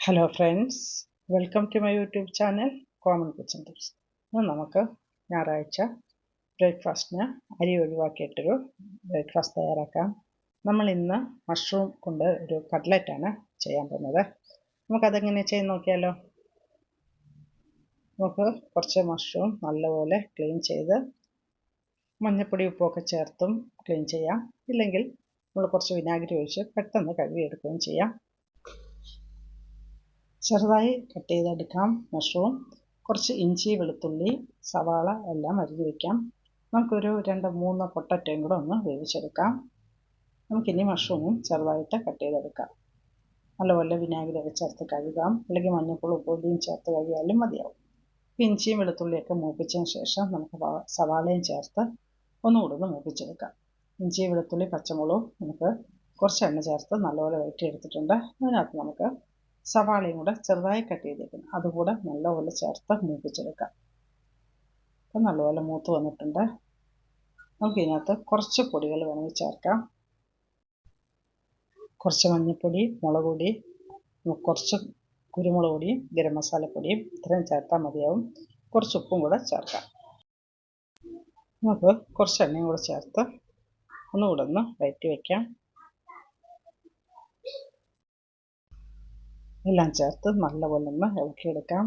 Hello friends welcome to my YouTube channel common kitchen tips ഇന്ന് നമുക്ക് ഞായറാഴ്ച ബ്രേക്ക്ഫാസ്റ്റിന് അരി ഒഴിവാക്കിയിട്ടൊരു ബ്രേക്ക്ഫാസ്റ്റ് തയ്യാറാക്കാം. നമ്മൾ ഇന്ന് മഷ്റൂം കൊണ്ട് ഒരു കട്ട്ലറ്റാണ് ചെയ്യാൻ പോകുന്നത്. നമുക്കതെങ്ങനെ ചെയ്ത് നോക്കിയാലോ? നമുക്ക് കുറച്ച് മഷ്റൂം നല്ലപോലെ ക്ലീൻ ചെയ്ത് മഞ്ഞൾപ്പൊടി ഉപ്പൊക്കെ ചേർത്തും ക്ലീൻ ചെയ്യാം. ഇല്ലെങ്കിൽ നമ്മൾ കുറച്ച് വിനാഗിരി ഒഴിച്ച് പെട്ടെന്ന് കഴുകിയെടുക്കുകയും ചെയ്യാം. ചെറുതായി കട്ട് ചെയ്തെടുക്കാം മഷ്റൂം. കുറച്ച് ഇഞ്ചി വെളുത്തുള്ളി സവാള എല്ലാം അരിഞ്ഞു വയ്ക്കാം നമുക്കൊരു രണ്ട് മൂന്ന് പൊട്ടറ്റയും കൂടെ ഒന്ന് വേവിച്ചെടുക്കാം. നമുക്കിനി മഷ്റൂമും ചെറുതായിട്ട് കട്ട് ചെയ്തെടുക്കാം. നല്ലപോലെ വിനാഗിരിയൊക്കെ ചേർത്ത് കഴുകാം. അല്ലെങ്കിൽ മഞ്ഞൾപ്പൊടി പൊടിയും ചേർത്ത് കഴുകിയാലും മതിയാവും. ഇഞ്ചിയും വെളുത്തുള്ളിയൊക്കെ മൂപ്പിച്ചതിന് ശേഷം നമുക്ക് സവാളയും ചേർത്ത് ഒന്നുകൂടെ ഒന്ന് മൂപ്പിച്ചെടുക്കാം. ഇഞ്ചി വെളുത്തുള്ളി പച്ചമുളകും നമുക്ക് കുറച്ച് എണ്ണ ചേർത്ത് നല്ലപോലെ വഴറ്റിയെടുത്തിട്ടുണ്ട്. അതിനകത്ത് നമുക്ക് സവാളയും കൂടെ ചെറുതായി കട്ട് ചെയ്തേക്കണം അതുകൂടെ നല്ലപോലെ ചേർത്ത് മൂപ്പിച്ചെടുക്കാം. അപ്പം നല്ലപോലെ മൂത്ത് വന്നിട്ടുണ്ട്. നമുക്ക് ഇതിനകത്ത് കുറച്ച് പൊടികൾ വേണമെങ്കിൽ ചേർക്കാം. കുറച്ച് മഞ്ഞൾപ്പൊടി മുളക് പൊടി കുറച്ച് കുരുമുളക് പൊടിയും ഗരം മസാലപ്പൊടിയും ഇത്രയും ചേർത്താൽ മതിയാവും. കുറച്ച് ഉപ്പും കൂടെ ചേർക്കാം. നമുക്ക് കുറച്ച് എണ്ണയും കൂടെ ചേർത്ത് ഒന്നുകൂടെ ഒന്ന് വയറ്റി വയ്ക്കാം. എല്ലാം ചേർത്ത് നല്ലപോലെ ഒന്ന് ഇളക്കിയെടുക്കാം.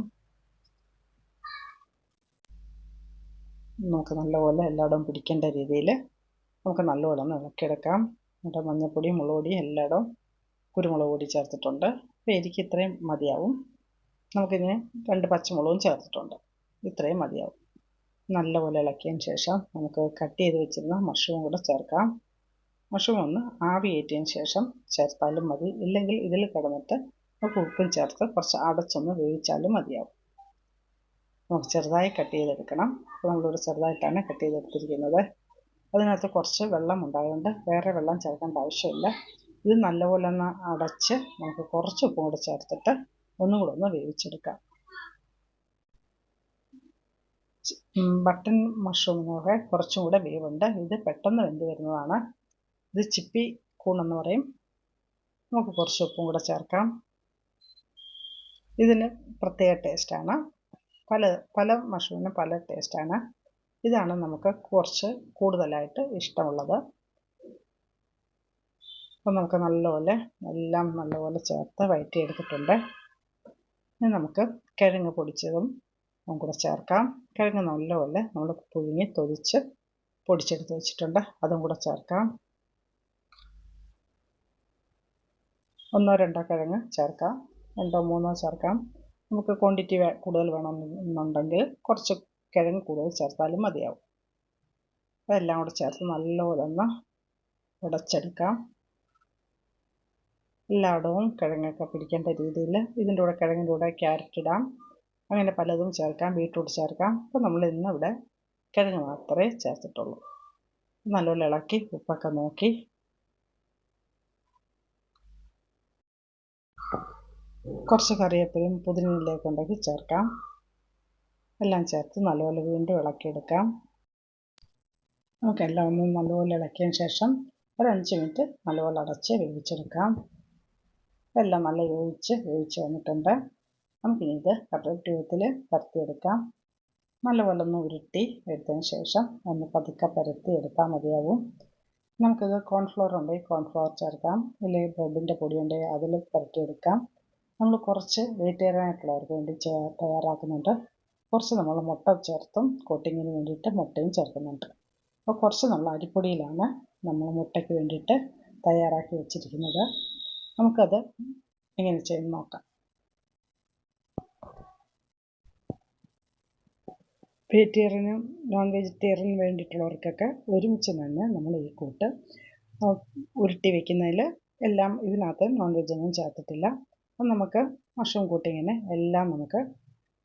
നമുക്ക് നല്ലപോലെ എല്ലായിടവും പിടിക്കേണ്ട രീതിയിൽ നമുക്ക് നല്ലപോലെ ഒന്ന് ഇളക്കിയെടുക്കാം. എന്നിട്ട് മഞ്ഞൾപ്പൊടി മുളക് പൊടി എല്ലായിടവും കുരുമുളക് പൊടി ചേർത്തിട്ടുണ്ട്. അപ്പോൾ എനിക്ക് ഇത്രയും മതിയാവും. നമുക്കിതിന് രണ്ട് പച്ചമുളകും ചേർത്തിട്ടുണ്ട്. ഇത്രയും മതിയാവും. നല്ലപോലെ ഇളക്കിയതിന് ശേഷം നമുക്ക് കട്ട് ചെയ്ത് വെച്ചിരുന്ന മഷ്റൂം കൂടെ ചേർക്കാം. മഷ്റൂം ഒന്ന് ആവി കയറ്റിയതിന് ശേഷം ചേർത്താലും മതി. ഇല്ലെങ്കിൽ ഇതിൽ കിടന്നിട്ട് നമുക്ക് ഉപ്പും ചേർത്ത് കുറച്ച് അടച്ചൊന്ന് വേവിച്ചാലും മതിയാവും. നമുക്ക് ചെറുതായി കട്ട് ചെയ്തെടുക്കണം. അപ്പോൾ നമ്മളിവിടെ ചെറുതായിട്ടാണ് കട്ട് ചെയ്തെടുത്തിരിക്കുന്നത്. അതിനകത്ത് കുറച്ച് വെള്ളം ഉണ്ടായതുകൊണ്ട് വേറെ വെള്ളം ചേർക്കേണ്ട ആവശ്യമില്ല. ഇത് നല്ലപോലെ ഒന്ന് അടച്ച് നമുക്ക് കുറച്ച് ഉപ്പും കൂടെ ചേർത്തിട്ട് ഒന്നും കൂടെ ഒന്ന് വേവിച്ചെടുക്കാം. ബട്ടൺ മഷ്റൂമിനൊക്കെ കുറച്ചും കൂടെ വേവുണ്ട്. ഇത് പെട്ടെന്ന് വെന്ത് വരുന്നതാണ്. ഇത് ചിപ്പി കൂണെന്ന് പറയും. നമുക്ക് കുറച്ച് ഉപ്പും കൂടെ ചേർക്കാം. ഇതിന് പ്രത്യേക ടേസ്റ്റാണ് പല പല മഷ്റൂമിനും പല ടേസ്റ്റാണ് ഇതാണ് നമുക്ക് കുറച്ച് കൂടുതലായിട്ട് ഇഷ്ടമുള്ളത്. അപ്പം നമുക്ക് നല്ലപോലെ എല്ലാം നല്ലപോലെ ചേർത്ത് വഴറ്റിയെടുത്തിട്ടുണ്ട് ഇനി നമുക്ക് കിഴങ്ങ് പൊടിച്ചതും കൂടെ ചേർക്കാം. കിഴങ്ങ് നല്ലപോലെ നമ്മൾ പുഴുങ്ങി തൊലിച്ച് പൊടിച്ചെടുത്ത് വെച്ചിട്ടുണ്ട്. അതും കൂടെ ചേർക്കാം. ഒന്നോ രണ്ടോ കിഴങ്ങ് ചേർക്കാം. രണ്ടോ മൂന്നോ ചേർക്കാം. നമുക്ക് ക്വാണ്ടിറ്റി കൂടുതൽ വേണമെന്നുണ്ടെങ്കിൽ കുറച്ച് കിഴങ്ങ് കൂടുതൽ ചേർത്താലും മതിയാവും. അതെല്ലാം കൂടെ ചേർത്ത് നല്ലപോലെ ഒന്ന് ഉടച്ചെടുക്കാം. എല്ലായിടവും കിഴങ്ങൊക്കെ പിടിക്കേണ്ട രീതിയിൽ ഇതിന്റെ കൂടെ കിഴങ്ങിന്റെ കൂടെ ക്യാരറ്റ് ഇടാം. അങ്ങനെ പലതും ചേർക്കാം. ബീട്രൂട്ട് ചേർക്കാം. അപ്പോൾ നമ്മൾ ഇന്നിവിടെ കിഴങ്ങ് മാത്രമേ ചേർത്തിട്ടുള്ളൂ. നല്ലപോലെ ഇളക്കി ഉപ്പൊക്കെ നോക്കി കുറച്ച് കറിവേപ്പിലയും പുതിനയിലേക്ക് ഉണ്ടെങ്കിൽ ചേർക്കാം. എല്ലാം ചേർത്ത് നല്ലപോലെ വീണ്ടും ഇളക്കിയെടുക്കാം. നമുക്കെല്ലാം ഒന്ന് നല്ലപോലെ ഇളക്കിയതിന് ശേഷം ഒരു അഞ്ച് മിനിറ്റ് നല്ലപോലെ അടച്ച് വേവിച്ചെടുക്കാം. എല്ലാം നല്ല വേവിച്ച് വേവിച്ച് വന്നിട്ടുണ്ട്. നമുക്കിനി ഇത് കട്ട്ലറ്റ് രൂപത്തിൽ പരത്തിയെടുക്കാം. നല്ലപോലെ ഒന്ന് ഉരുട്ടി എടുത്തതിന് ശേഷം ഒന്ന് പതുക്കെ പരത്തി എടുത്താൽ മതിയാവും. നമുക്കിത് കോൺഫ്ലവർ ഉണ്ടെങ്കിൽ കോൺഫ്ലവർ ചേർക്കാം. ഇല്ലെങ്കിൽ ബ്രെഡിന്റെ പൊടി ഉണ്ടെങ്കിൽ അതിൽ പരത്തിയെടുക്കാം. നമ്മൾ കുറച്ച് വെജിറ്റേറിയനായിട്ടുള്ളവർക്ക് വേണ്ടി ചേ തയ്യാറാക്കുന്നുണ്ട്. കുറച്ച് നമ്മൾ മുട്ട ചേർത്തും കോട്ടിങ്ങിന് വേണ്ടിയിട്ട് മുട്ടയും ചേർക്കുന്നുണ്ട്. അപ്പോൾ കുറച്ച് നമ്മൾ അരിപ്പൊടിയിലാണ് നമ്മൾ മുട്ടയ്ക്ക് വേണ്ടിയിട്ട് തയ്യാറാക്കി വെച്ചിരിക്കുന്നത്. നമുക്കത് എങ്ങനെ ചെയ്ത് നോക്കാം. വെജിറ്റേറിയനും നോൺ വെജിറ്റേറിയനും വേണ്ടിയിട്ടുള്ളവർക്കൊക്കെ ഒരുമിച്ച് തന്നെ നമ്മൾ ഈ കൂട്ട് ഉരുട്ടി വെക്കുന്നതിൽ എല്ലാം ഇതിനകത്ത് നോൺ വെജൊന്നും ചേർത്തിട്ടില്ല. അപ്പം നമുക്ക് മഷ്റൂം കൂട്ടിങ്ങിന് എല്ലാം നമുക്ക്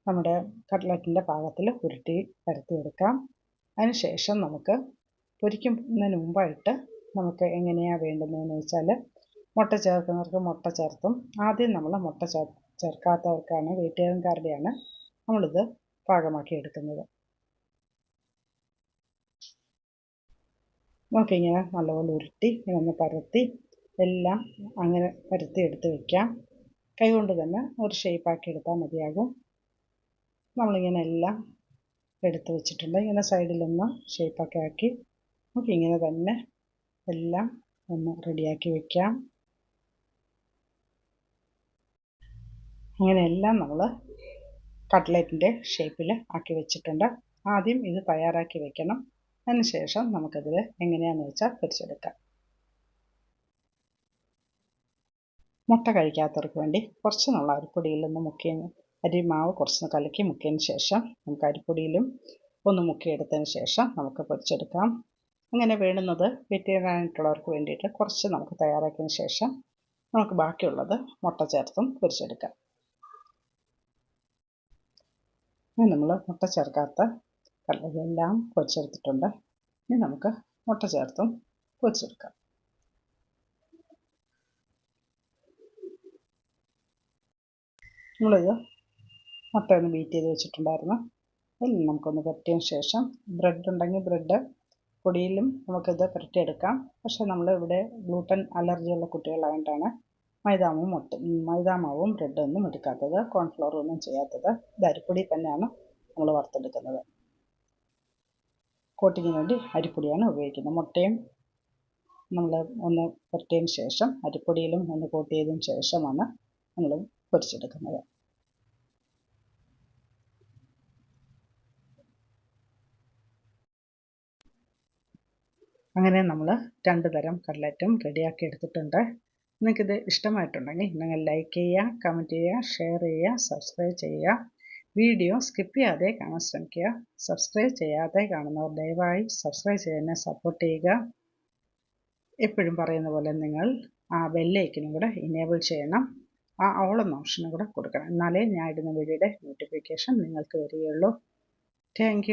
നമ്മുടെ കട്ട്ലറ്റിന്റെ പാകത്തിൽ ഉരുട്ടി പരത്തിയെടുക്കാം. അതിന് ശേഷം നമുക്ക് പൊരിക്കുന്നതിന് മുമ്പായിട്ട് നമുക്ക് എങ്ങനെയാണ് വേണ്ടുന്നതെന്ന് വെച്ചാൽ മുട്ട ചേർക്കുന്നവർക്ക് മുട്ട ചേർത്തും. ആദ്യം നമ്മൾ മുട്ട ചേർ ചേർക്കാത്തവർക്കാണ് വീട്ടുകാരൻകാരുടെയാണ് നമ്മളിത് പാകമാക്കി എടുക്കുന്നത്. നമുക്കിങ്ങനെ നല്ലപോലെ ഉരുട്ടി ഇങ്ങനെ ഒന്ന് പരത്തി എല്ലാം അങ്ങനെ പരത്തി എടുത്ത് വയ്ക്കാം കൈകൊണ്ട് തന്നെ ഒരു ഷേപ്പാക്കി എടുത്താൽ മതിയാകും. നമ്മളിങ്ങനെ എല്ലാം എടുത്തു വെച്ചിട്ടുണ്ട്. ഇങ്ങനെ സൈഡിലൊന്ന് ഷേപ്പൊക്കെ ആക്കി നമുക്ക് ഇങ്ങനെ തന്നെ എല്ലാം ഒന്ന് റെഡിയാക്കി വെക്കാം. അങ്ങനെയെല്ലാം നമ്മൾ കട്ട്ലറ്റിന്റെ ഷേപ്പിൽ ആക്കി വെച്ചിട്ടുണ്ട്. ആദ്യം ഇത് തയ്യാറാക്കി വെക്കണം. അതിനുശേഷം നമുക്കതിൽ എങ്ങനെയാണെന്ന് വെച്ചാൽ പൊരിച്ചെടുക്കാം. മുട്ട കഴിക്കാത്തവർക്ക് വേണ്ടി കുറച്ച് നമ്മൾ അരിപ്പൊടിയിൽ നിന്ന് മുക്കിയ അരിമാവ് കുറച്ച് കലക്കി മുക്കിയതിന് ശേഷം നമുക്ക് അരിപ്പൊടിയിലും ഒന്ന് മുക്കിയെടുത്തതിന് ശേഷം നമുക്ക് പൊരിച്ചെടുക്കാം. അങ്ങനെ വേണ്ടുന്നത് വെറ്റിനായിട്ടുള്ളവർക്ക് വേണ്ടിയിട്ട് കുറച്ച് നമുക്ക് തയ്യാറാക്കിയതിന് ശേഷം നമുക്ക് ബാക്കിയുള്ളത് മുട്ട ചേർത്തും പൊരിച്ചെടുക്കാം. ഇനി നമ്മൾ മുട്ട ചേർക്കാത്ത കല്ലുകളെല്ലാം പൊരിച്ചെടുത്തിട്ടുണ്ട്. ഇനി നമുക്ക് മുട്ട ചേർത്തും പൊരിച്ചെടുക്കാം. നമ്മളിത് മുട്ടയൊന്ന് ബീറ്റ് ചെയ്ത് വെച്ചിട്ടുണ്ടായിരുന്നു. അതിൽ നമുക്കൊന്ന് പുരട്ടിയതിന് ശേഷം ബ്രെഡ് ഉണ്ടെങ്കിൽ ബ്രെഡ് പൊടിയിലും നമുക്കിത് പുരട്ടിയെടുക്കാം. പക്ഷേ നമ്മൾ ഇവിടെ ഗ്ലൂട്ടൻ അലർജിയുള്ള കുട്ടികളായതുകൊണ്ടാണ് മൈദാമാവും മുട്ട മൈദാമാവും ബ്രെഡൊന്നും എടുക്കാത്തത് കോൺഫ്ലോർ ഒന്നും ചെയ്യാത്തത്. ഇത് അരിപ്പൊടി തന്നെയാണ് നമ്മൾ വറുത്തെടുക്കുന്നത്. കോട്ടിങ്ങിന് വേണ്ടി അരിപ്പൊടിയാണ് ഉപയോഗിക്കുന്നത്. മുട്ടയും നമ്മൾ ഒന്ന് പുരട്ടിയതിന് ശേഷം അരിപ്പൊടിയിലും ഒന്ന് കോട്ട് ചെയ്തതിന് ശേഷമാണ് നമ്മൾ പൊരിച്ചെടുക്കുന്നത് അങ്ങനെ നമ്മൾ രണ്ട് തരം കട്ലറ്റും റെഡിയാക്കി എടുത്തിട്ടുണ്ട്. നിങ്ങൾക്കിത് ഇഷ്ടമായിട്ടുണ്ടെങ്കിൽ നിങ്ങൾ ലൈക്ക് ചെയ്യുക കമന്റ് ചെയ്യുക ഷെയർ ചെയ്യുക സബ്സ്ക്രൈബ് ചെയ്യുക. വീഡിയോ സ്കിപ്പ് ചെയ്യാതെ കാണാൻ ശ്രമിക്കുക. സബ്സ്ക്രൈബ് ചെയ്യാതെ കാണുന്നവർ ദയവായി സബ്സ്ക്രൈബ് ചെയ്യുന്നതിനെ സപ്പോർട്ട് ചെയ്യുക. എപ്പോഴും പറയുന്ന പോലെ നിങ്ങൾ ആ ബെല്ലൈക്കനും കൂടെ ഇനേബിൾ ചെയ്യണം. ആ ഓൾ എന്ന ഓപ്ഷനും കൂടെ കൊടുക്കണം. എന്നാലേ ഞാൻ ഇടുന്ന വീഡിയോയുടെ നോട്ടിഫിക്കേഷൻ നിങ്ങൾക്ക് വരികയുള്ളൂ. താങ്ക്